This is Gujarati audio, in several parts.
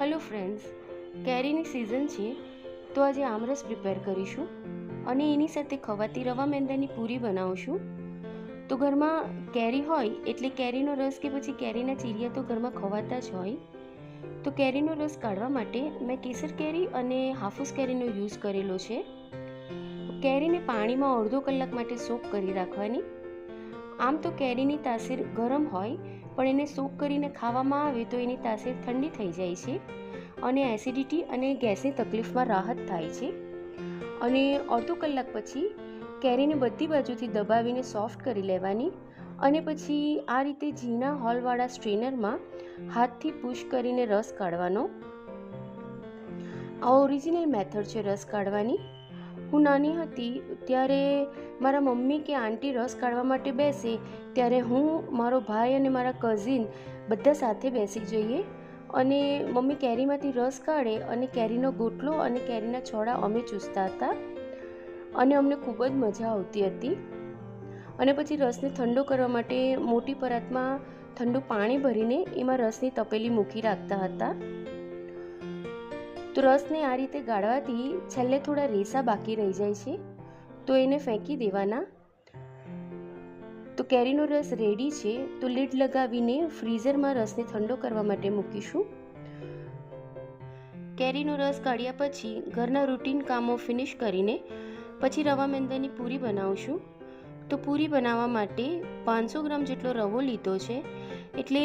હલો ફ્રેન્ડ્સ, કેરીની સિઝન છે, તો આજે આમરસ પ્રિપેર કરીશું અને એની સાથે ખવાતી રવા મેંદાની પૂરી બનાવશું. તો ઘરમાં કેરી હોય એટલે કેરીનો રસ કે પછી કેરીના ચીરિયા તો ઘરમાં ખવાતા જ હોય. તો કેરીનો રસ કાઢવા માટે મેં કેસર કેરી અને હાફૂસ કેરીનો યુઝ કરેલો છે. કેરીને પાણીમાં અડધો કલાક માટે સોક કરી રાખવાની. આમ તો કેરીની તાસીર ગરમ હોય પણ એને સોક કરીને ખાવામાં આવે તો એની તાસીર ઠંડી થઈ જાય છે અને એસિડિટી અને ગેસની તકલીફમાં રાહત થાય છે. અને અડધો કલાક પછી કેરીને બધી બાજુથી દબાવીને સોફ્ટ કરી લેવાની અને પછી આ રીતે ઝીણા હોલવાળા સ્ટ્રેનરમાં હાથથી પુશ કરીને રસ કાઢવાનો. આ ઓરિજિનલ મેથડ છે રસ કાઢવાની. હું નાની હતી ત્યારે મારા મમ્મી કે આંટી રસ કાઢવા માટે બેસે, ત્યારે હું, મારો ભાઈ અને મારા કઝિન બધા સાથે બેસી જઈએ અને મમ્મી કેરીમાંથી રસ કાઢે અને કેરીનો ગોટલો અને કેરીના છોડા અમે ચૂસતા હતા અને અમને ખૂબ જ મજા આવતી હતી. અને પછી રસને ઠંડો કરવા માટે મોટી પરાતમાં ઠંડુ પાણી ભરીને એમાં રસની તપેલી મૂકી રાખતા હતા. તો રસને આ રીતે ગાળવાથી છેલ્લે થોડા રેસા બાકી રહી જાય છે. તો એને ફેંકી દેવાના. તો કેરીનો રસ રેડી છે, તો લીડ લગાવીને ફ્રીઝરમાં રસને ઠંડો કરવા માટે મૂકીશું. કેરીનો રસ કાઢ્યા પછી ઘરના રૂટીન કામો ફિનિશ કરીને પછી રવા મેંદાની પૂરી બનાવશું. તો પૂરી બનાવવા માટે પાંચસો ગ્રામ જેટલો રવો લીધો છે. એટલે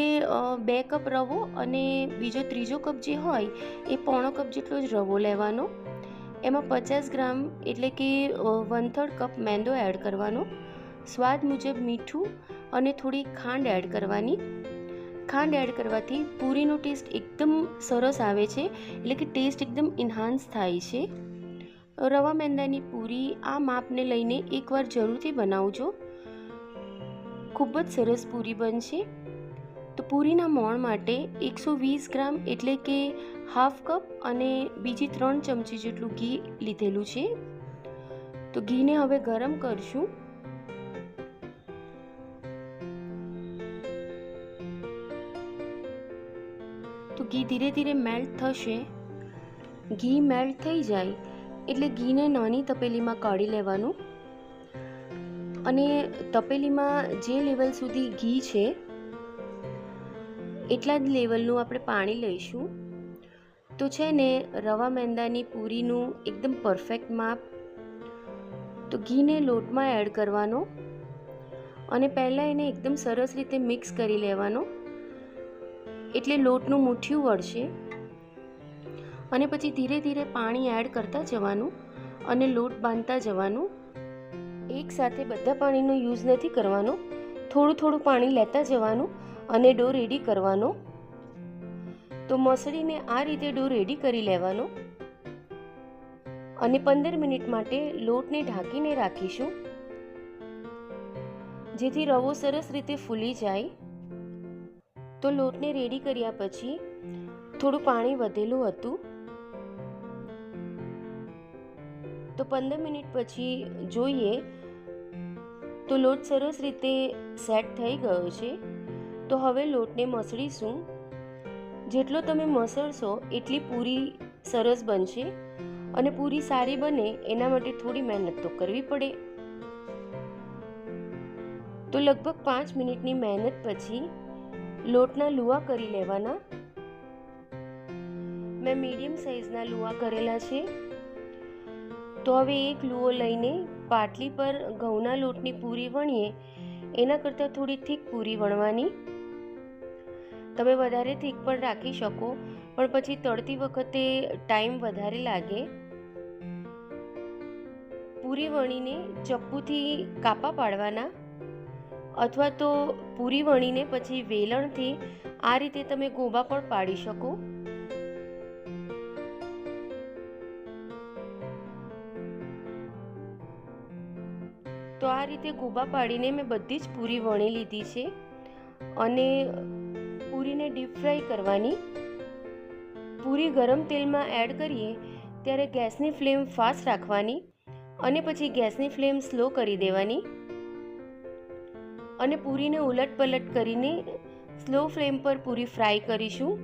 બે કપ રવો અને બીજો ત્રીજો કપ જે હોય, એ પોણો કપ જેટલો જ રવો લેવાનો. એમાં પચાસ ગ્રામ એટલે કે વન થર્ડ કપ મેંદો એડ કરવાનો. સ્વાદ મુજબ મીઠું અને થોડી ખાંડ એડ કરવાની. ખાંડ એડ કરવાથી પૂરીનો ટેસ્ટ એકદમ સરસ આવે છે, એટલે કે ટેસ્ટ એકદમ ઇન્હાન્સ થાય છે. રવા મેંદાની પૂરી આ માપને લઈને એકવાર જરૂરથી બનાવજો. ખૂબ જ સરસ પૂરી બનશે. તો પૂરીના મોણ માટે એકસો વીસ ગ્રામ એટલે કે હાફ કપ અને બીજી ત્રણ ચમચી જેટલું ઘી લીધેલું છે. તો ઘીને હવે ગરમ કરશું. તો ઘી ધીરે ધીરે મેલ્ટ થશે. ઘી મેલ્ટ થઈ જાય એટલે ઘીને નાની તપેલીમાં કાઢી લેવાનું. અને તપેલીમાં જે લેવલ સુધી ઘી છે એટલા જ લેવલનું આપણે પાણી લઈશું. તો છે ને, રવા મેંદાની પૂરીનું એકદમ પરફેક્ટ માપ. તો ઘીને લોટમાં એડ કરવાનો. અને પહેલાં એને એકદમ સરસ રીતે મિક્સ કરી લેવાનો. એટલે લોટનું મુઠ્ઠું વળશે. અને પછી ધીરે ધીરે પાણી એડ કરતા જવાનું અને લોટ બાંધતા જવાનું. એકસાથે બધા પાણીનો યુઝ નથી કરવાનો. થોડું થોડું પાણી લેતા જવાનું. અને ડો રેડી કરવાનો? તો મસળીને આ રીતે ડો રેડી કરી લેવાનો. અને પંદર મિનિટ માટે લોટને ઢાંકીને રાખીશું. જેથી રવો સરસ રીતે ફૂલી જાય. તો લોટને રેડી કર્યા પછી થોડું પાણી વધેલું હતું. તો પંદર મિનિટ પછી જોઈએ તો લોટ સરસ રીતે સેટ થઈ ગયો છે. તો હવે લોટને મસળીશું. જેટલો તમે મસળશો એટલી પૂરી સરસ બનશે અને પૂરી સારી બને એના માટે થોડી મહેનત તો કરવી પડે. તો લગભગ પાંચ મિનિટની મહેનત પછી લોટના લુવા કરી લેવાના. મેં મીડિયમ સાઇઝના લુવા કરેલા છે. તો હવે એક લુઓ લઈને પાટલી પર ઘઉંના લોટની પૂરી વણીએ. એના કરતાં થોડી થીક પૂરી વણવાની. તમે વધારે થીક પણ રાખી શકો, પણ પછી તળતી વખતે ટાઈમ વધારે લાગે. પૂરી વણીને ચપ્પુથી કાપા પાડવાના, અથવા તો પૂરી વણીને પછી વેલણથી આ રીતે તમે ગોબા પણ પાડી શકો. તો આ રીતે ગોબા પાડીને મેં બધી જ પૂરી વણી લીધી છે. અને પૂરીને ડીપ ફ્રાય કરવાની. પૂરી ગરમ તેલમાં એડ કરીએ, ત્યારે ગેસની ફ્લેમ ફાસ્ટ રાખવાની અને પછી ગેસની ફ્લેમ સ્લો કરી દેવાની. અને પૂરીને ઉલટ પલટ કરીને સ્લો ફ્લેમ પર પૂરી ફ્રાય કરીશું.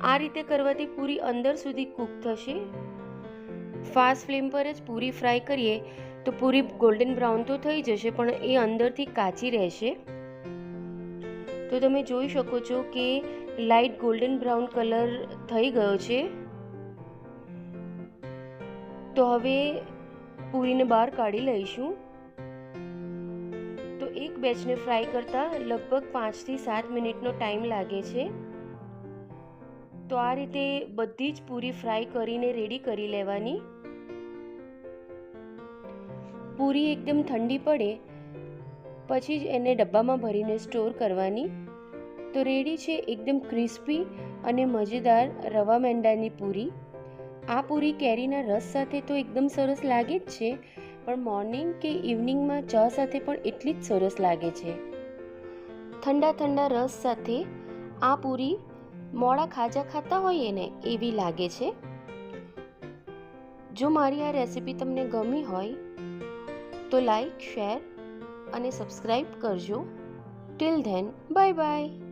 આ રીતે કરવાથી પૂરી અંદર સુધી કૂક થશે. ફાસ્ટ ફ્લેમ પર જ પૂરી ફ્રાય કરીએ, તો પૂરી ગોલ્ડન બ્રાઉન તો થઈ જશે, પણ એ અંદરથી કાચી રહેશે. તો તમે જોઈ શકો છો કે લાઇટ ગોલ્ડન બ્રાઉન કલર થઈ ગયો છે. તો હવે પૂરીને બહાર કાઢી લઈશું. તો એક બેચને ફ્રાય કરતાં લગભગ પાંચથી સાત મિનિટનો ટાઈમ લાગે છે. તો આ રીતે બધી જ પૂરી ફ્રાય કરીને રેડી કરી લેવાની. પૂરી એકદમ ઠંડી પડે પછી જ એને ડબ્બામાં ભરીને સ્ટોર કરવાની. તો રેડી છે એકદમ ક્રિસ્પી અને મજેદાર રવા મેંડાની પૂરી. આ પૂરી કેરીના રસ સાથે તો એકદમ સરસ લાગે જ છે, પણ મોર્નિંગ કે ઇવનિંગમાં ચા સાથે પણ એટલી જ સરસ લાગે છે. ઠંડા ઠંડા રસ સાથે આ પૂરી મોડા ખાજા ખાતા હોઈએ ને એવી લાગે છે. જો મારી આ રેસિપી તમને ગમી હોય, તો લાઈક, શેર અને સબસ્ક્રાઈબ કરજો. Till then bye bye